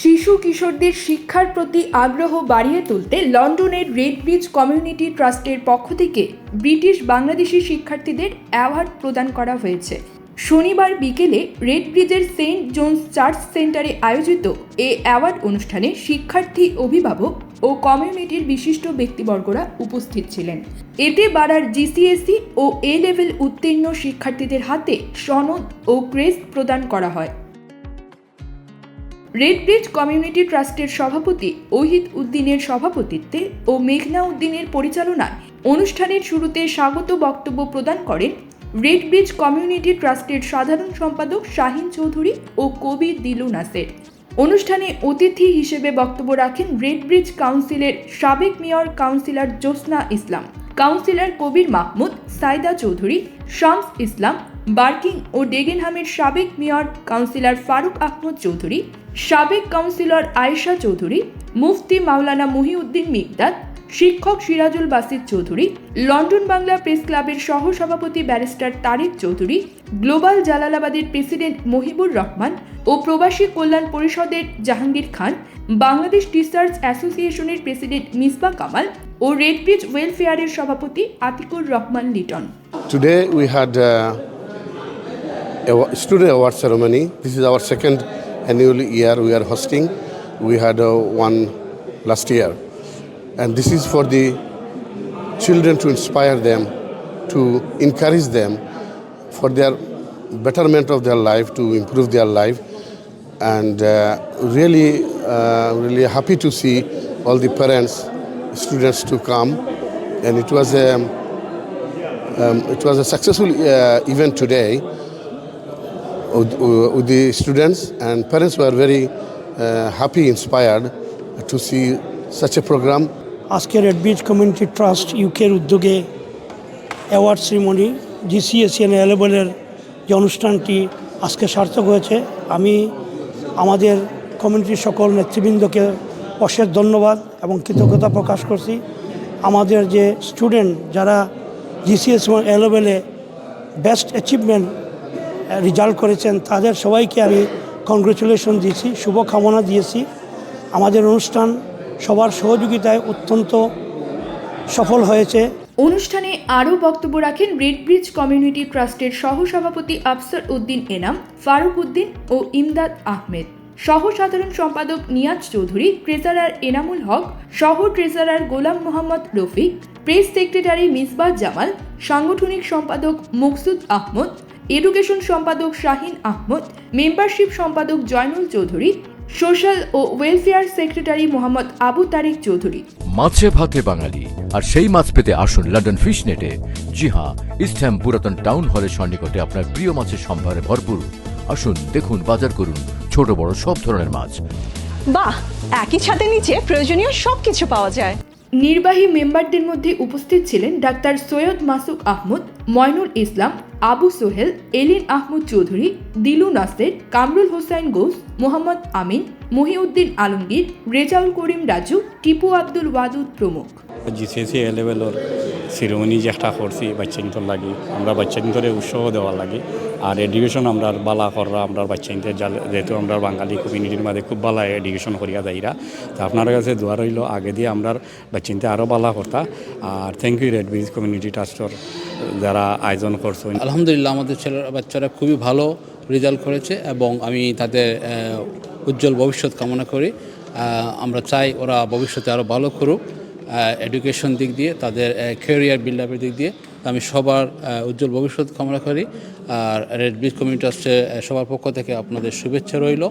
শিশু কিশোরদের শিক্ষার প্রতি আগ্রহ বাড়িয়ে তুলতে লন্ডনের রেড ব্রিজ কমিউনিটি ট্রাস্টের পক্ষ থেকে ব্রিটিশ বাংলাদেশি শিক্ষার্থীদের অ্যাওয়ার্ড প্রদান করা হয়েছে। শনিবার বিকেলে রেড ব্রিজের সেন্ট জোন্স চার্চ সেন্টারে আয়োজিত এ অ্যাওয়ার্ড অনুষ্ঠানে শিক্ষার্থী, অভিভাবক ও কমিউনিটির বিশিষ্ট ব্যক্তিবর্গরা উপস্থিত ছিলেন। এতে বাড়ার জিসিএসসি ও এ লেভেল উত্তীর্ণ শিক্ষার্থীদের হাতে সনদ ও ক্রেস্ট প্রদান করা হয়। রেড ব্রিজ কমিউনিটি ট্রাস্টের সভাপতি ওহিদ উদ্দিনের সভাপতিত্বে ও মেঘনা উদ্দিনের পরিচালনায় অনুষ্ঠানের শুরুতে স্বাগত বক্তব্য প্রদান করেন রেড ব্রিজ কমিউনিটি ট্রাস্টের সাধারণ সম্পাদক শাহিন চৌধুরী ও কবির দিলু নাসের। অনুষ্ঠানে অতিথি হিসেবে বক্তব্য রাখেন রেড ব্রিজ কাউন্সিলের সাবেক mayor councillor Josna Islam, councillor Kabir Mahmud Saida Chowdhury, Shams Islam Barking ও ডেগেনহামের সাবেক মেয়র কাউন্সিলর ফারুক আহমদ চৌধুরী, সাবেক কাউন্সিলর আয়েশা চৌধুরী, মুফতি মাওলানা মহিউদ্দিন মিকদাদ, শিক্ষক সিরাজুল বাসির চৌধুরী, লন্ডন বাংলা প্রেস ক্লাবের সহ সভাপতি ব্যারিস্টার তারিক চৌধুরী, গ্লোবাল জালালাবাদের প্রেসিডেন্ট মহিবুর রহমান ও প্রবাসী কল্যাণ পরিষদের জাহাঙ্গীর খান, বাংলাদেশ টিচার্স অ্যাসোসিয়েশনের প্রেসিডেন্ট মিসবা কামাল ও রেড ব্রিজ ওয়েলফেয়ারের সভাপতি Atikur Rahman Liton. Student award ceremony. This is our second annual year we are hosting. We had uh, one last year. And this is for the children to inspire them, to encourage them for their betterment of their life, to improve their life. And uh, really, uh, really happy to see all the parents, students to come. And it was a um, it was a successful uh, event today with, with the students and parents were very uh, happy, inspired to see such a program. আজকে Redbridge community trust ইউকের উদ্যোগে award ceremony জিসিএসিএন লেভেলের যে অনুষ্ঠানটি আজকে সার্থক হয়েছে আমি আমাদের কমিউনিটির সকল নেতৃবৃন্দকে অশেষ ধন্যবাদ এবং কৃতজ্ঞতা প্রকাশ করছি আমাদের যে স্টুডেন্ট যারা জিসিএস এ লেভেলে বেস্ট অ্যাচিভমেন্ট রেজাল্ট করেছেন, তাদের সবাইকে আমি কংগ্রেচুলেশন দিয়েছি, শুভকামনা দিয়েছি। আমাদের অনুষ্ঠান সবার সহযোগিতায় অত্যন্ত সফল হয়েছে। অনুষ্ঠানে আরও বক্তব্য রাখেন রেড ব্রিজ কমিউনিটি ট্রাস্টের সহসভাপতি আফসর উদ্দিন এনাম, ফারুক উদ্দিন ও ইমদাদ আহমেদ। সহ সাধারণ সম্পাদক নিয়াজ চৌধুরী, ট্রেজারার এনামুল হক, সহ treasurer Golam Mohammad Rafiq, press secretary Misbah Jamal, সাংগঠনিক সম্পাদক মকসুদ আহমদ এডুকেশন সম্পাদক শাহিন আহমদ মেম্বারশিপ সম্পাদক জয়নুল চৌধুরী সোশ্যাল ও ওয়েলফেয়ার সেক্রেটারি মোহাম্মদ আবু তারিক চৌধুরী। মাছে ভাতে বাঙালি আর সেই মাছ পেতে আসুন লন্ডন ফিশ নেটে জি হ্যাঁ ইস্টহ্যাম পুরাতন টাউন হলের সন্নিকটে আপনার প্রিয় মাছের সম্ভারে ভরপুর। আসুন দেখুন বাজার করুন ছোট বড় সব ধরনের মাছ। বাহ একই ছাদের নিচে প্রয়োজনীয় সবকিছু পাওয়া যায়। নির্বাহী মেম্বারদের মধ্যে উপস্থিত ছিলেন ডাক্তার সৈয়দ মাসুক আহমদ, ময়নুল ইসলাম, আবু সোহেল, এলিন আহমদ চৌধুরী, দিলু নাসের, কামরুল হোসাইন গোস মোহাম্মদ আমিন, মহিউদ্দিন আলমগীর, রেজাউল করিম রাজু, টিপু আব্দুল ওয়াদুদ প্রমুখ। জিসিএসি এ লেভেলের সিরোমনি যে একটা করছি বাচ্চাইন্তর লাগি। আমরা বাচ্চাইন্তরে উৎসাহ দেওয়ার লাগে। আর এডুকেশন আমরা বালা কররা, আমরা বাচ্চাইন্তের যেহেতু আমরা বাঙালি কমিউনিটির মাঝে খুব বালা এডুকেশন করিয়া যাইরা, তা আপনার কাছে দোয়া রইল, আগে দিয়ে আমরা বাচ্চাইনতে আরও বালা করতা। আর thank you Redbridge community ট্রাস্টর যারা আয়োজন করছেন আলহামদুলিল্লাহ, আমাদের ছেলেরা, বাচ্চারা খুবই ভালো রেজাল্ট করেছে এবং আমি তাদের উজ্জ্বল ভবিষ্যৎ কামনা করি। আমরা চাই ওরা ভবিষ্যতে আরও ভালো করুক। এডুকেশন দিক দিয়ে, তাদের ক্যারিয়ার বিল্ড আপের দিক দিয়ে আমি সবার উজ্জ্বল ভবিষ্যৎ কামনা করি। আর রেড ব্রিজ কমিউনিটি সবার পক্ষ থেকে আপনাদের শুভেচ্ছা রইল।